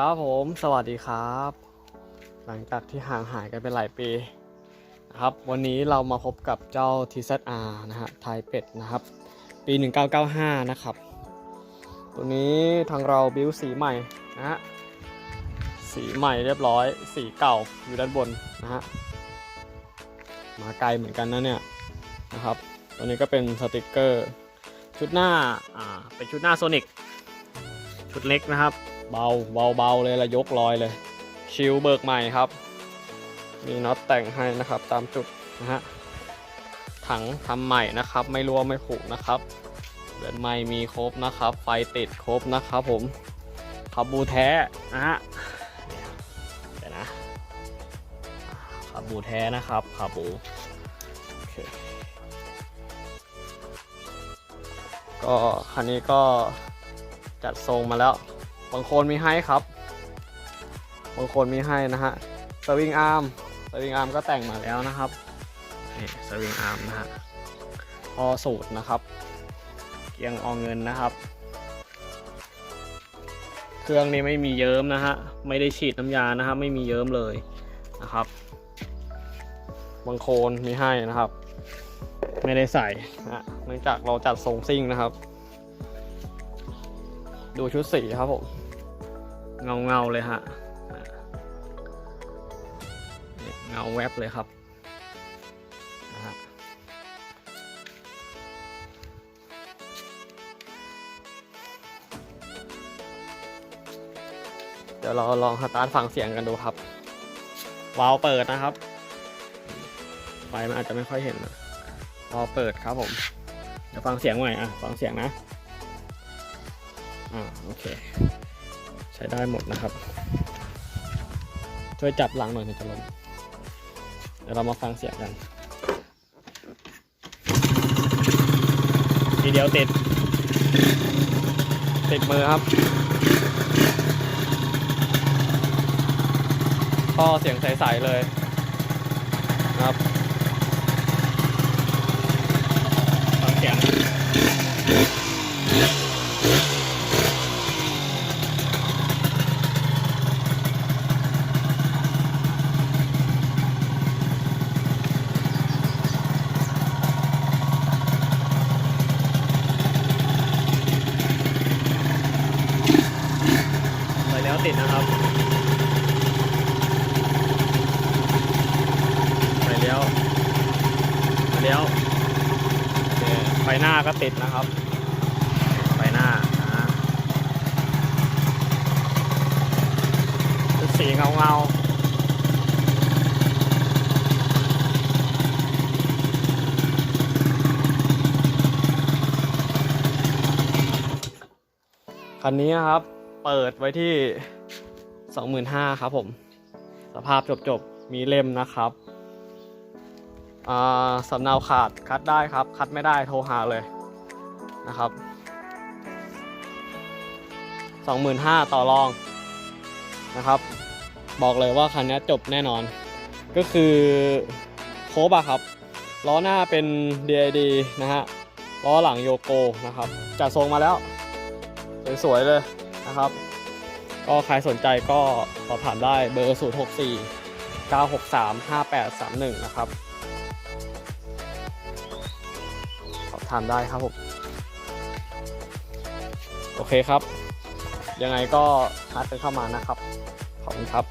ครับผมสวัสดีครับ หลังจากที่ห่างหายกันเป็นหลายปีนะครับ วันนี้เรามาพบกับเจ้า TZR นะฮะไทยเป็ดนะครับ ปี 1995 นะครับ ตัวนี้ทางเราบิวสีใหม่นะฮะสีใหม่เรียบร้อย สีเก่าอยู่ด้านบนนะฮะมาไกลเหมือนกันนะเนี่ยนะครับตัวนี้ก็เป็นสติกเกอร์ ชุดหน้าอ่าเป็นชุดหน้าโซนิกชุดเล็กนะครับ เบาเบาเบาเลยละยกลอยเลย ชิลเบิกใหม่ครับ มีน็อตแต่งให้นะครับตามจุดนะฮะถังทำใหม่นะครับ ไม่รั่วไม่ผุนะครับเดือนใหม่มีครบนะครับ ไฟติดครบนะครับผมขับบูแท้นะฮะเดี๋ยวนะขับบูแท้นะครับขับบูก็คันนี้ก็จัดทรงมาแล้ว บางคนมีให้ครับ บางคนมีให้นะฮะสวิงอาร์มสวิงอาร์มก็แต่งมาแล้วนะครับนี่สวิงอาร์มนะฮะพอสูตรนะครับ เกียงอองเงินนะครับ เครื่องนี้ไม่มีเยิ้มนะฮะไม่ได้ฉีดน้ำยานะครับไม่มีเยิ้มเลยนะครับบางโคนมีให้นะครับ ไม่ได้ใส่นะเนื่องจากเราจัดทรงซิ่งนะครับ ดูชุดสีครับผมเงาเงาๆเลยฮะนี่เงาแวบเลยครับนะฮะเดี๋ยวเราลองสตาร์ทฟังเสียงกันดูครับ วาล์วเปิดนะครับ ไฟมันอาจจะไม่ค่อยเห็นนะวาล์วเปิดครับผม เดี๋ยวฟังเสียงใหม่อะ ฟังเสียงนะ อ่าโอเค ใช้ได้หมดนะครับ ช่วยจับหลังหน่อยมันจะลงเดี๋ยวเรามาฟังเสียงกันทีเดียวติด ติดมือครับท่อเสียงใสๆเลยนะครับฟังเสียง ติดนะครับไปแล้วไปแล้วไฟหน้าก็ติดนะครับไฟหน้านะฮะเป็นสีเงาเงาคันนี้ครับ เปิดไว้ที่ 25,000ครับผม สภาพจบๆ มีเล่มนะครับสำเนาขาดคัดได้ครับ คัดไม่ได้โทรหาเลยนะครับ 25,000 ต่อรองนะครับ บอกเลยว่าคันนี้จบแน่นอน ก็คือโคบะครับล้อหน้าเป็น DID นะฮะล้อหลังโยโกนะครับจัดทรงมาแล้ว สวยๆเลยนะครับ ก็ใครสนใจก็สอบถามได้เบอร์ 0 6 4 9 6 3 5 8 3 1 นะครับ สอบถามได้ครับผม โอเคครับ ยังไงก็ทักกันเข้ามานะครับ ขอบคุณครับ